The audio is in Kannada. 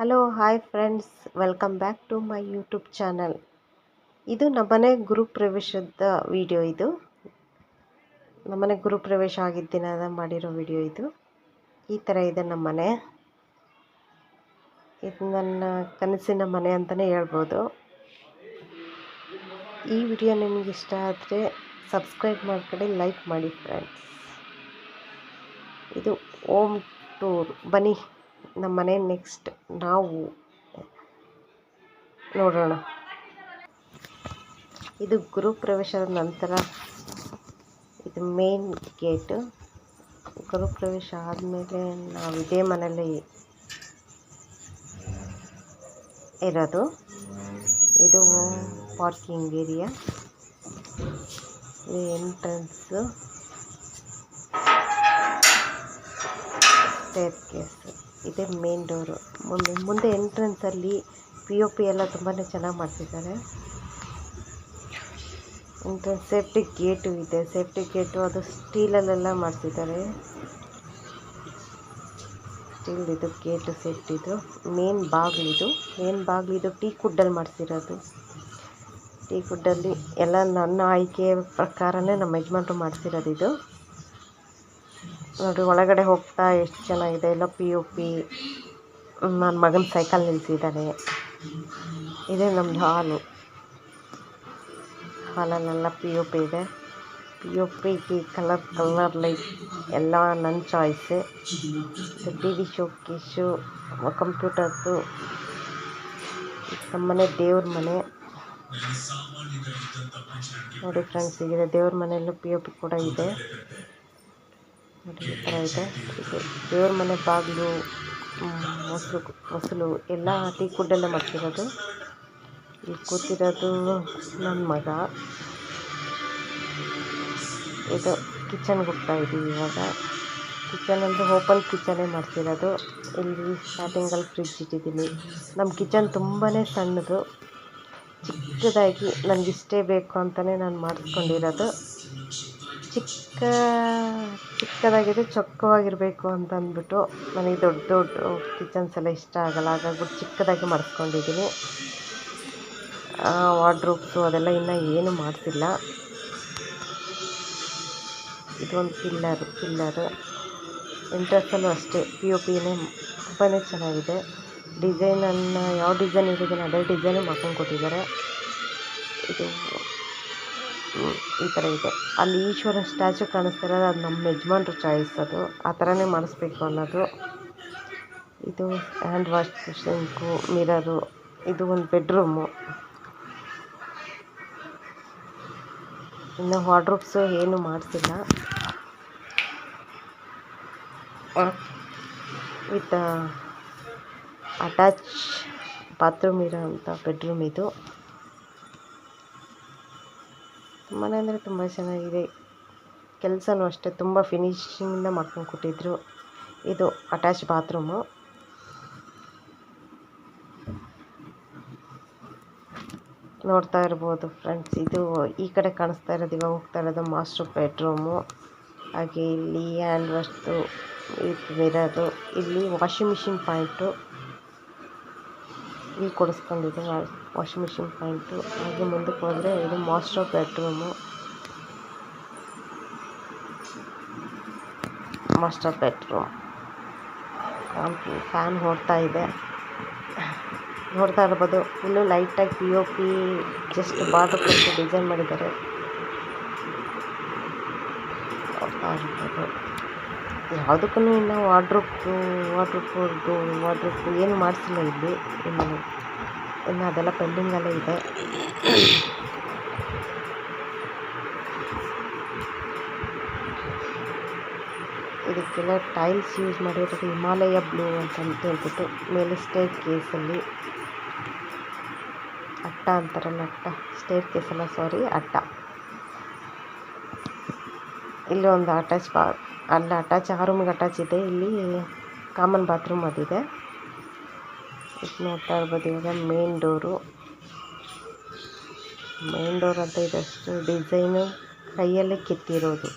Hello hi friends welcome back to my YouTube channel ಇದು ನಮ್ಮನೆ ಗುರುಪ್ರವೇಶದ ವಿಡಿಯೋ ಇದು. ನಮ್ಮನೆ ಗುರುಪ್ರವೇಶ ಆಗಿದ್ದ ಮಾಡಿರೋ ವಿಡಿಯೋ ಇದು. ಈ ಥರ ಇದೆ ನಮ್ಮನೆ. ಇದು ನನ್ನ ಕನಸಿನ ಮನೆ ಅಂತಲೇ ಹೇಳ್ಬೋದು. ಈ ವಿಡಿಯೋ ನಿಮಗೆ ಇಷ್ಟ ಆದರೆ ಸಬ್ಸ್ಕ್ರೈಬ್ ಮಾಡ್ಕೊಂಡು ಲೈಕ್ ಮಾಡಿ ಫ್ರೆಂಡ್ಸ್ ಇದು ಓಮ್ ಟೂರ್ ಬನ್ನಿ. ನಮ್ಮ ಮನೆ ನೆಕ್ಸ್ಟ್ ನಾವು ನೋಡೋಣ. ಇದು ಗುರುಪ್ರವೇಶದ ನಂತರ ಇದು ಮೇನ್ ಗೇಟು ಪ್ರವೇಶ ಆದಮೇಲೆ ನಾವು ಇದೇ ಮನೆಯಲ್ಲಿ ಇರೋದು. ಇದು ಪಾರ್ಕಿಂಗ್ ಏರಿಯಾ ಇದು ಎಂಟ್ರೆನ್ಸು ಸ್ಟೇರ್ ಕೇಸು ಇದೇ ಮೇನ್ ಡೋರು ಮುಂದೆ ಮುಂದೆ ಎಂಟ್ರೆನ್ಸಲ್ಲಿ ಪಿ ಒ ಪಿ ಎಲ್ಲ ತುಂಬಾ ಚೆನ್ನಾಗಿ ಮಾಡಿಸಿದ್ದಾರೆ ಎಂಟ್ರೆನ್ಸ್ ಸೇಫ್ಟಿ ಗೇಟು ಇದೆ. ಸೇಫ್ಟಿ ಗೇಟು ಅದು ಸ್ಟೀಲಲ್ಲೆಲ್ಲ ಮಾಡಿಸಿದ್ದಾರೆ ಇದು ಗೇಟು ಸೇಫ್ಟಿದು ಮೇನ್ ಬಾಗಿಲಿದು ಮೇನ್ ಬಾಗಿಲಿದು ಟೀ ಕುಡ್ಡಲ್ಲಿ ಮಾಡಿಸಿರೋದು. ಟೀ ಕುಡ್ಡಲ್ಲಿ ಎಲ್ಲ ನನ್ನ ಆಯ್ಕೆ ಪ್ರಕಾರನೇ ನಮ್ಮ ಯಜಮಾನ್ರು ಮಾಡಿಸಿರೋದು ಇದು. ನೋಡಿ, ಒಳಗಡೆ ಹೋಗ್ತಾ ಎಷ್ಟು ಚೆನ್ನಾಗಿದೆ ಎಲ್ಲ ಪಿ ಯು ಪಿ ನನ್ನ ಮಗನ ಸೈಕಲ್ ನಿಲ್ಲಿಸಿದ್ದಾನೆ ಇದೇ ನಮ್ಮದು ಹಾಲು. ಹಾಲಲ್ಲೆಲ್ಲ ಪಿ ಯು ಪಿ ಇದೆ. ಪಿ ಯು ಪಿಗೆ ಕಲರ್ ಕಲರ್ ಲೈಕ್ ಎಲ್ಲ ನನ್ನ ಚಾಯ್ಸೆ ಟಿ ವಿ ಕಂಪ್ಯೂಟರ್ಸು ಕಂಪ್ಯೂಟರ್ದು ನಮ್ಮನೆ ದೇವ್ರ ಮನೆ. ನೋಡಿ ಫ್ರೆಂಡ್ಸ್ ಇದೆ ದೇವ್ರ ಮನೆಯಲ್ಲೂ ಪಿ ಯು ಪಿ ಕೂಡ ಇದೆ. ನೋಡಿ ಈ ಥರ ಇದೆ ದೇವ್ರ ಮನೆ ಬಾಗಿಲು ಮೊಸರು ಮೊಸಲು ಎಲ್ಲ ಟೀ ಕುಡ್ಡಲ್ಲೇ ಮಾಡ್ತಿರೋದು. ಇಲ್ಲಿ ಕೂತಿರೋದು ನನ್ನ ಮಗ. ಇದು ಕಿಚನ್ಗೆ ಹೋಗ್ತಾ ಇದ್ದೀವಿ ಇವಾಗ. ಕಿಚನ್ ಅಂದರೆ ಓಪನ್ ಕಿಚನೇ ಮಾಡ್ತಿರೋದು. ಇಲ್ಲಿ ಸ್ಟಾರ್ಟಿಂಗಲ್ಲಿ ಫ್ರಿಜ್ ಇಟ್ಟಿದ್ದೀನಿ. ನಮ್ಮ ಕಿಚನ್ ತುಂಬಾ ಸಣ್ಣದು. ಚಿಕ್ಕದಾಗಿ ನನಗಿಷ್ಟೇ ಬೇಕು ಅಂತಲೇ ನಾನು ಮಾಡಿಸ್ಕೊಂಡಿರೋದು. ಚಿಕ್ಕ ಚಿಕ್ಕದಾಗಿದೆ ಚೊಕ್ಕವಾಗಿರಬೇಕು ಅಂತ ಅಂದ್ಬಿಟ್ಟು ನನಗೆ ದೊಡ್ಡ ದೊಡ್ಡ ಕಿಚನ್ಸ್ ಎಲ್ಲ ಇಷ್ಟ ಆಗಲ್ಲ. ಹಾಗಾಗಿ ಚಿಕ್ಕದಾಗಿ ಮಾಡಿಸ್ಕೊಂಡಿದ್ದೀನಿ. ವಾರ್ಡ್ರೋಬ್ಸು ಅದೆಲ್ಲ ಇನ್ನೂ ಏನು ಮಾಡಿಸಿಲ್ಲ. ಇದೊಂದು ಪಿಲ್ಲರ್, ಪಿಲ್ಲರು. ಇಂಟ್ರೆಸ್ಟಲ್ಲೂ ಅಷ್ಟೇ. ಪಿ ಒ ಪಿನೇ ತುಂಬಾ ಚೆನ್ನಾಗಿದೆ. ಡಿಸೈನನ್ನು, ಯಾವ ಡಿಸೈನ್ ಇರೋದಿಲ್ಲ ಅದೇ ಡಿಸೈನು ಮಾಡ್ಕೊಂಡು ಕೊಟ್ಟಿದ್ದಾರೆ ಇದು ಈ ಥರ ಇದೆ. ಅಲ್ಲಿ ಈಶ್ವರ ಸ್ಟ್ಯಾಚು ಕಾಣಿಸ್ತಿರೋದು, ಅದು ನಮ್ಮ ಯಜಮಾನ್ರ ಚಾಯ್ಸ್ ಅದು. ಆ ಥರನೇ ಮಾಡಿಸ್ಬೇಕು ಅನ್ನೋದು. ಇದು ಹ್ಯಾಂಡ್ ವಾಶ್ ಸಿಂಕು ಮಿರರು ಇದು ಒಂದು ಬೆಡ್ರೂಮು ಇನ್ನು ವಾರ್ಡ್ರೋಬ್ಸು ಏನು ಮಾಡಿಸಿಲ್ಲ. ವಿತ್ ಅಟ್ಯಾಚ್ ಬಾತ್ರೂಮ್ ಇರೋ ಅಂಥ ಬೆಡ್ರೂಮ್ ಇದು. ಮನೆ ಅಂದರೆ ತುಂಬ ಚೆನ್ನಾಗಿದೆ. ಕೆಲಸನೂ ಅಷ್ಟೇ, ತುಂಬ ಫಿನಿಶಿಂಗಿಂದ ಮಾಡ್ಕೊಂಡು ಕೊಟ್ಟಿದ್ರು ಇದು ಅಟ್ಯಾಚ್ ಬಾತ್ರೂಮು ನೋಡ್ತಾ ಇರ್ಬೋದು ಫ್ರೆಂಡ್ಸ್ ಇದು ಈ ಕಡೆ ಕಾಣಿಸ್ತಾ ಇರೋದು, ಇವಾಗ ಹೋಗ್ತಾ ಇರೋದು ಮಾಸ್ಟರ್ ಬೆಡ್ರೂಮು ಹಾಗೆ ಇಲ್ಲಿ ಹ್ಯಾಂಡ್ ವಾಶ್ದು ಇರೋದು ಇಲ್ಲಿ ವಾಷಿಂಗ್ ಮಿಷಿನ್ ಪಾಯಿಂಟು ಇಲ್ಲಿ ಕೊಡಿಸ್ಕೊಂಡಿದೆ ವಾಷಿಂಗ್ ಮಿಷಿನ್ ಪಾಯಿಂಟು. ಹಾಗೆ ಮುಂದಕ್ಕೆ ಹೋದರೆ ಇದು master bedroom. Master bedroom. Fan ಓಡ್ತಾ ಇದೆ. ನೋಡ್ತಾ ಇರ್ಬೋದು ಫುಲ್ಲು ಲೈಟಾಗಿ P O P, just border ಕೊಟ್ಟು ಡಿಸೈನ್ ಮಾಡಿದ್ದಾರೆ. ನೋಡ್ತಾ ಇರ್ಬೋದು. ಯಾವುದಕ್ಕೂ ಇನ್ನೂ ವಾರ್ಡ್ರೋಬ್ದು ವಾರ್ಡ್ರೋಬ್ದು ವಾರ್ಡ್ರೋಬ್ದು ಏನು ಮಾಡಿಸಿಲ್ಲ ಇಲ್ಲಿ. ಇನ್ನು ಇನ್ನು ಅದೆಲ್ಲ ಪೆಂಡಿಂಗಲ್ಲೇ ಇದೆ. ಇದಕ್ಕೆಲ್ಲ ಟೈಲ್ಸ್ ಯೂಸ್ ಮಾಡಿರೋದು ಹಿಮಾಲಯ ಬ್ಲೂ ಅಂತ ಹೇಳ್ಬಿಟ್ಟು ಮೇಲೆ ಸ್ಟೇರ್ ಕೇಸಲ್ಲಿ ಅಟ್ಟ ಅಂತಾರಲ್ಲ ಅಟ್ಟ ಸ್ಟೇರ್ ಕೇಸಲ್ಲ ಸಾರಿ ಅಟ್ಟ. ಇಲ್ಲೊಂದು ಅಟ್ಟ ಬಾ ಅಲ್ಲ ಅಟ್ಯಾಚ್ ಆ ರೂಮಿಗೆ ಅಟ್ಯಾಚ್ ಇದೆ. ಇಲ್ಲಿ ಕಾಮನ್ ಬಾತ್ರೂಮ್ ಅದಿದೆ ಇದು. ನೋಡ್ತಾ ಇರ್ಬೋದು ಇವಾಗ ಮೇನ್ ಡೋರು ಮೇನ್ ಡೋರ್ ಅಂತ ಇದಷ್ಟು ಡಿಸೈನು ಕೈಯಲ್ಲೇ ಕೆತ್ತಿರೋದು.